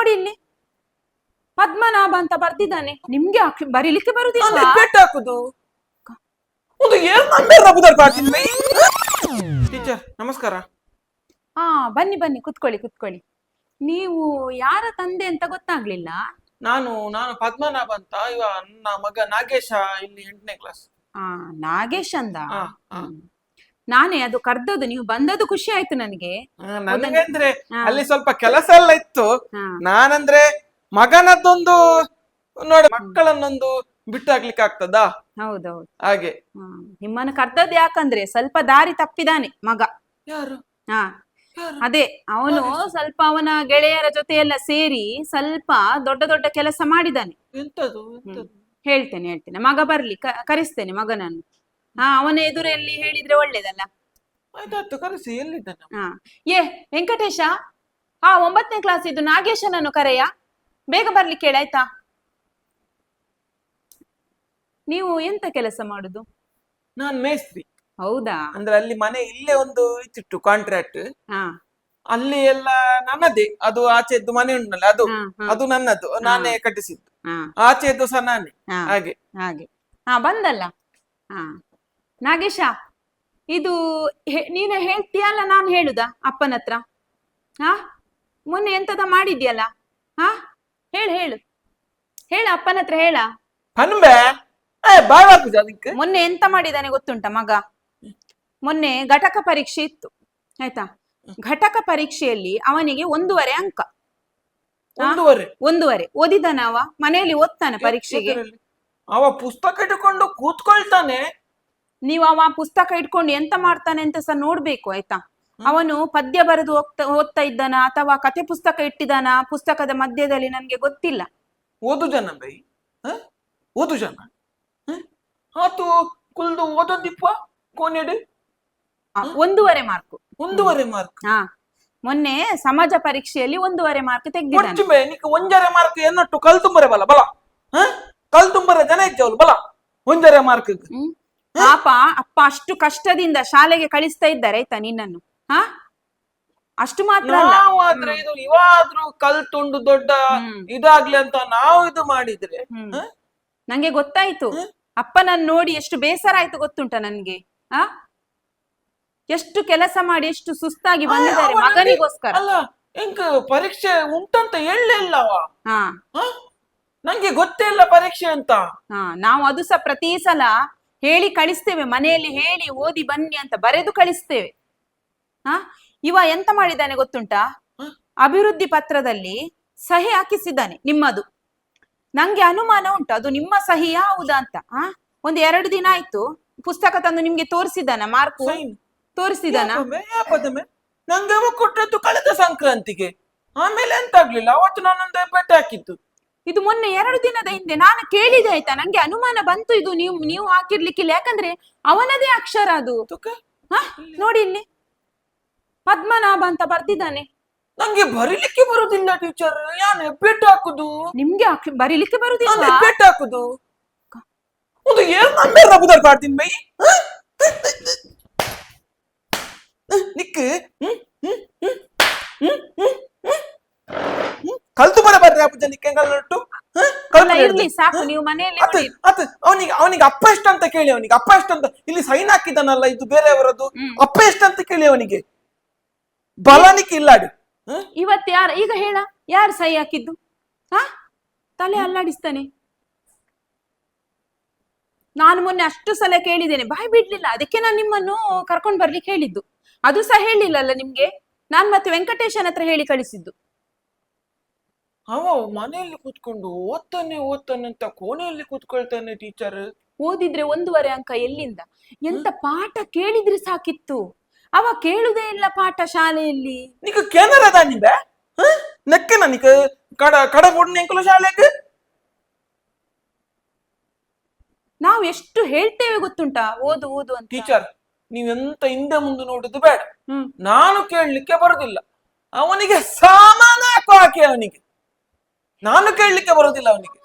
ನೋಡಿ ಇಲ್ಲಿ. ಪದ್ಮನಾಭ ಅಂತ ಬರ್ದಿದ್ದಾನೆ. ನಿಮ್ಗೆ ಅಕ್ಷ- ಬರೀಲಿಕ್ಕೆ ಬರುದಿಲ್ಲ ನಾನು ಪೆಟ್ಟು ಹಾಕುದು. ಒಂದು ಏನ್ ನಂಬರ್ ರಬುದರ್ ಪಾಟೀಲ್ ಟೀಚರ್ ನಮಸ್ಕಾರ. ಹಾ ಬನ್ನಿ ಬನ್ನಿ ಕುತ್ಕೊಳ್ಳಿ ಕುತ್ಕೊಳ್ಳಿ. ನೀವು ಯಾರ ತಂದೆ ಅಂತ ಗೊತ್ತಾಗ್ಲಿಲ್ಲ? ನಾನು ನಾನು ಪದ್ಮನಾಭ ಅಂತ ಇವ ನನ್ನ ಮಗ ನಾಗೇಶ ಇಲ್ಲಿ ಎಂಟನೇ ಕ್ಲಾಸ್ ಆ ನಾಗೇಶ್ ಅಂದ? ಹಾ, ಹಾ. ಹ್ಮ್. ನಾನೇ ಅದು ಕರ್ದದ್ದು ನೀವು ಬಂದದ್ದು ಖುಷಿ ಆಯ್ತು ನನಗೆ. ನನಗಂದ್ರೆ ಅಲ್ಲಿ ಸ್ವಲ್ಪ ಕೆಲಸ ಎಲ್ಲ ಇತ್ತು. ನಾನಂದ್ರೆ ಮಗನದ್ದೊಂದು ನೋಡಿ ಮಕ್ಕಳನ್ನೊಂದು ಬಿಟ್ಟು ಹಾಕ್ಲಿಕ್ಕೆ ಆಗ್ತದಾ? ಹೌದೌದು. ಹಾಗೆ. ನಿಮ್ಮನ್ನು ಕರ್ದದ್ದು ಯಾಕಂದ್ರೆ ಸ್ವಲ್ಪ ದಾರಿ ತಪ್ಪಿದಾನೆ ಮಗ. ಯಾರು? ಹಾ. ಅದೇ ಅವನು ಸ್ವಲ್ಪ ಅವನ ಗೆಳೆಯರ ಜೊತೆ ಎಲ್ಲ ಸೇರಿ ಸ್ವಲ್ಪ ದೊಡ್ಡ ದೊಡ್ಡ ಕೆಲಸ ಮಾಡಿದಾನೆ. ಹೇಳ್ತೇನೆ ಹೇಳ್ತೇನೆ. ಮಗ ಬರ್ಲಿ ಕರೆಸ್ತೇನೆ ಮಗನನ್ನು. ಹಾ ಅವನ ಎದುರಲ್ಲಿ ಹೇಳಿದ್ರೆ ಒಳ್ಳೇದಲ್ಲ? ಆಯ್ತಾಯ್ತು ಕರೆಸಿ ಎಲ್ಲಿದ್ದಾನೆ? ಹಾ ಏ ವೆಂಕಟೇಶ ಹಾ ಒಂಬತ್ತನೇ ಕ್ಲಾಸ್ ಇದ್ದು ನಾಗೇಶನನ್ನು ಕರೆಯ? ಬೇಗ ಬರ್ಲಿಕ್ಕೆ ಹೇಳಿ ಆಯ್ತಾ? ನೀವು ಎಂತ ಕೆಲಸ ಮಾಡುದು? ನಾನ್ ಮೇಸ್ತ್ರಿ. ಹೌದಾ? ಅಂದ್ರೆ ಅಲ್ಲಿ ಮನೆ ಇಲ್ಲೇ ಒಂದು ಇತ್ತಿಟ್ಟು ಕಾಂಟ್ರಾಕ್ಟ್ ಹಾ. ಅಲ್ಲಿ ಎಲ್ಲ ನನ್ನದೇ ಅದು ಆಚೆದ್ದು ಮನೆ ಉಂಟಲ್ಲ ಅದು ಹಾ, ಹಾ, ಅದು ನನ್ನದು ನಾನೇ ಕಟ್ಟಿಸಿದ್ದು. ಹಾ, ಆಚೆದ್ದು ಸಹ ನಾನೇ ಹಾ, ಹಾಗೆ. ಹಾಗೆ. ಹಾ ಬಂದಲ್ಲ? ಹಾ. ನಾಗೇಶ ಇದು ನೀನು ಹೇಳ್ತೀಯಲ್ಲ ನಾನು ಹೇಳುದಾ ಅಪ್ಪನ ಹತ್ರ? ಹಾ? ಮೊನ್ನೆ ಎಂತದ ಮಾಡಿದ್ಯಲ್ಲ? ಹಾ? ಹೇಳು ಹೇಳು. ಹೇಳು ಅಪ್ಪನ ಹತ್ರ ಹೇಳ. ಮೊನ್ನೆ ಎಂತ ಮಾಡಿದಾನೆ ಗೊತ್ತುಂಟ ಮಗ? ಮೊನ್ನೆ ಘಟಕ ಪರೀಕ್ಷೆ ಇತ್ತು. ಆಯ್ತಾ? ಘಟಕ ಪರೀಕ್ಷೆಯಲ್ಲಿ ಅವನಿಗೆ ಒಂದೂವರೆ ಅಂಕ. ಒಂದೂವರೆ? ಓದಿದಾನ ಅವ ಮನೆಯಲ್ಲಿ ಓದ್ತಾನೆ ಪರೀಕ್ಷೆಗೆ? ಅವ ಪುಸ್ತಕ ಇಟ್ಟುಕೊಂಡು ಕೂತ್ಕೊಳ್ತಾನೆ. ನೀವು ಅವ ಪುಸ್ತಕ ಇಟ್ಕೊಂಡು ಎಂತ ಮಾಡ್ತಾನೆ ಅಂತ ಸಹ ನೋಡ್ಬೇಕು ಆಯ್ತಾ? ಅವನು ಪದ್ಯ ಬರೆದು ಹೋಗ್ತಾ ಓದ್ತಾ ಇದ್ದಾನ? ಅಥವಾ ಕತೆ ಪುಸ್ತಕ ಇಟ್ಟಿದಾನ ಪುಸ್ತಕದ ಮಧ್ಯದಲ್ಲಿ ನನ್ಗೆ ಗೊತ್ತಿಲ್ಲ. ಓದು ಜನ ಬೈ ಹ? ಓದು ಜನ? ಆತು ಕುಲ್ದು ಓದೋದಿಪ್ಪ ಕೋನೆಡು. ಒಂದೂವರೆ ಮಾರ್ಕ್. ಒಂದೂವರೆ ಮಾರ್ಕ್. ಹಾ. ಮೊನ್ನೆ ಸಮಾಜ ಪರೀಕ್ಷೆಯಲ್ಲಿ ಒಂದೂವರೆ ಮಾರ್ಕ್ ತೆಗ್ದಿದ್ದಾನೆ. ನೀಕ ಒಂಜರೆ ಮಾರ್ಕ್ ಎನ್ನಟ್ಟು ಕಲ್ತುಂಬರೆ ಬಲ ಬಲ ಹ? ಕಲ್ ತುಂಬರೆ ಜನ ಇದ್ದವಳು ಬಲ ಒಂಜರೆ ಮಾರ್ಕ್ ಪಾಪ ಅಪ್ಪ ಅಷ್ಟು ಕಷ್ಟದಿಂದ ಶಾಲೆಗೆ ಕಳಿಸ್ತಾ ಇದ್ದಾರೆ ಆಯ್ತಾ ನಿನ್ನನ್ನು ಹಾ? ಅಷ್ಟು ಮಾತ್ರ ಅಲ್ಲ. ನಾವಾದ್ರೆ ಇದು ಇವಾದ್ರೂ ಕಲ್ತುಂಡು ದೊಡ್ಡ. ಇದಾಗ್ಲಿ ಅಂತ ನಾವು ಇದು ಮಾಡಿದ್ರೆ. ಹ? ನಂಗೆ ಗೊತ್ತಾಯ್ತು. ಅಪ್ಪ ಅಪ್ಪನನ್ನು ನೋಡಿ ಎಷ್ಟು ಬೇಸರ ಆಯ್ತು ಗೊತ್ತುಂಟ ನನ್ಗೆ ಆ ಎಷ್ಟು ಕೆಲಸ ಮಾಡಿ ಎಷ್ಟು ಸುಸ್ತಾಗಿ ಬಂದಿದ್ದಾರೆ ಮಗನಿಗೋಸ್ಕರ. ಅಲ್ಲ ಎಂಕ್ ಪರೀಕ್ಷೆ ಉಂಟಂತ ಹೇಳಲೇ ಇಲ್ಲ ಅವ. ಹಾ. ಹ? ನಂಗೆ ಗೊತ್ತೇ ಇಲ್ಲ ಪರೀಕ್ಷೆ ಅಂತ. ಹಾ ನಾವು ಅದು ಸಹ ಪ್ರತಿ ಸಲ ಹೇಳಿ ಕಳಿಸ್ತೇವೆ ಮನೆಯಲ್ಲಿ ಹೇಳಿ ಓದಿ ಬನ್ನಿ ಅಂತ ಬರೆದು ಕಳಿಸ್ತೇವೆ. ಹಾ ಇವ ಎಂತ ಮಾಡಿದ್ದಾನೆ ಗೊತ್ತುಂಟಾ? ಅಭಿವೃದ್ಧಿ ಪತ್ರದಲ್ಲಿ ಸಹಿ ಹಾಕಿಸಿದ್ದಾನೆ ನಿಮ್ಮದು. ನಂಗೆ ಅನುಮಾನ ಉಂಟು ಅದು ನಿಮ್ಮ ಸಹಿ ಹೌದಾ ಅಂತ. ಆ? ಒಂದು ಎರಡು ದಿನ ಆಯ್ತು ಪುಸ್ತಕ ತಂದು ನಿಮ್ಗೆ ತೋರಿಸಿದ್ದಾನ ಮಾರ್ಕು? ತೋರಿಸಿದಾನ ನಂಗೆ ಕೊಟ್ಟದ್ದು ಕಳೆದ ಸಂಕ್ರಾಂತಿಗೆ. ಆಮೇಲೆ ಎಂತ ಆಗ್ಲಿಲ್ಲ ಅವತ್ತು ನಾನೊಂದು ಬೆಟ್ಟ ಹಾಕಿದ್ದು. ಇದು ಮೊನ್ನೆ ಎರಡು ದಿನದ ಹಿಂದೆ ನಾನು ಕೇಳಿದೆ ಆಯ್ತಾ? ನಂಗೆ ಅನುಮಾನ ಬಂತು ಇದು ನೀವು ನೀವು ಹಾಕಿರ್ಲಿಕ್ಕಿಲ್ಲ. ಯಾಕಂದ್ರೆ ಅವನದೇ ಅಕ್ಷರ ಅದು. ಹ? ನೋಡಿ ಇಲ್ಲಿ. ಪದ್ಮನಾಭ ಅಂತ ಬರ್ದಿದ್ದಾನೆ. ನಂಗೆ ಬರೀಲಿಕ್ಕೆ ಬರುದಿಲ್ಲ ಟೀಚರ್ ಯಾನ್ ಹೆಬ್ಬೆಟ್ಟು ಹಾಕುದು? ನಿಮ್ಗೆ ಅಕ್ಷ- ಬರೀಲಿಕ್ಕೆ ನಾನು ಬರುದಿಲ್ಲ ಹೆಬ್ಬೆಟ್ಟು ಹಾಕುದು. ಒಂದು ಏನ್ ನಂಬರ್ ಪಾಡ್ತೀನಿ? ನಿಕ್ ಹ್ಮ್ ಹ್ಮ್ ಹ್ಮ್ ಹ್ಮ್ ಹ್ಮ್ ಹ್ಮ್ ಹ್ಮ್ ಕಲ್ತು ಬರ ಬರ್ರಿ ಅಪ್ಪಜ ಜನಕ್ಕೆ ಅಲ್ಲ ಇರ್ಲಿ ಸಾಕು ನೀವು ಮನೆಯಲ್ಲಿ ಅತ್ ನೋಡಿ. ಅತ್ ಅವನಿಗೆ ಅವನಿಗೆ ಅಪ್ಪ ಎಷ್ಟ ಅಂತ ಕೇಳಿ ಅವನಿಗೆ. ಅಪ್ಪ ಎಷ್ಟ ಅಂತ ಇಲ್ಲಿ ಸೈನ್ ಹಾಕಿದ್ದಾನಲ್ಲ ಇದು ಬೇರೆಯವರದ್ದು. ಅಪ್ಪ ಎಷ್ಟ ಅಂತ ಕೇಳಿ ಅವನಿಗೆ. ಬಲನಿಕ್ಕೆ ಇಲ್ಲಾಡಿ ಇವತ್ ಇವತ್ತು ಯಾರ ಈಗ ಹೇಳ ಯಾರು ಸೈ ಹಾಕಿದ್ದು? ಹಾ? ತಲೆ ಅಲ್ಲಾಡಿಸ್ತಾನೆ. ನಾನು ಮೊನ್ನೆ ಅಷ್ಟು ಸಲ ಕೇಳಿದ್ದೇನೆ ಬಾಯ್ ಬಿಡ್ಲಿಲ್ಲ. ಅದಕ್ಕೆ ನಾನು ನಿಮ್ಮನ್ನು ಕರ್ಕೊಂಡ್ ಬರ್ಲಿಕ್ಕೆ ಹೇಳಿದ್ದು. ಅದು ಸಹ ಹೇಳಿಲ್ಲಲ್ಲ ನಿಮ್ಗೆ? ನಾನ್ ಮತ್ತೆ ವೆಂಕಟೇಶನ್ ಹತ್ರ ಹೇಳಿ ಕಳಿಸಿದ್ದು. ಅವ ಮನೆಯಲ್ಲಿ ಕೂತ್ಕೊಂಡು ಓದ್ತಾನೆ ಓದ್ತಾನೆ ಅಂತ ಕೋಣೆಯಲ್ಲಿ ಕೂತ್ಕೊಳ್ತಾನೆ ಟೀಚರ್ ಓದಿದ್ರೆ ಒಂದೂವರೆ ಅಂಕ ಎಲ್ಲಿಂದ? ಎಂತ ಪಾಠ ಕೇಳಿದ್ರೆ ಸಾಕಿತ್ತು. ಅವ ಕೇಳುದೇ ಇಲ್ಲ ಪಾಠ ಶಾಲೆಯಲ್ಲಿ. ನಿಕ ಕೆನರದ ನಿಂದ ನೆಕ್ಕೆನ ನಿಕ ಕಡ ಕಡ ಎಂಕುಲು ಶಾಲೆಗೆ? ನಾವು ಎಷ್ಟು ಹೇಳ್ತೇವೆ ಗೊತ್ತುಂಟಾ? ಓದು ಓದು ಅಂತ. ಟೀಚರ್ ನೀವೆಂತ ಹಿಂದೆ ಮುಂದೆ ನೋಡುದು ಬೇಡ. ಹ್ಮ್. ನಾನು ಕೇಳಲಿಕ್ಕೆ ಬರುದಿಲ್ಲ. ಅವನಿಗೆ ಸಾಮಾನ ಹಾಕಿ ಅವನಿಗೆ. ನಾನು ಕೇಳಲಿಕ್ಕೆ ಬರುದಿಲ್ಲ ಅವನಿಗೆ.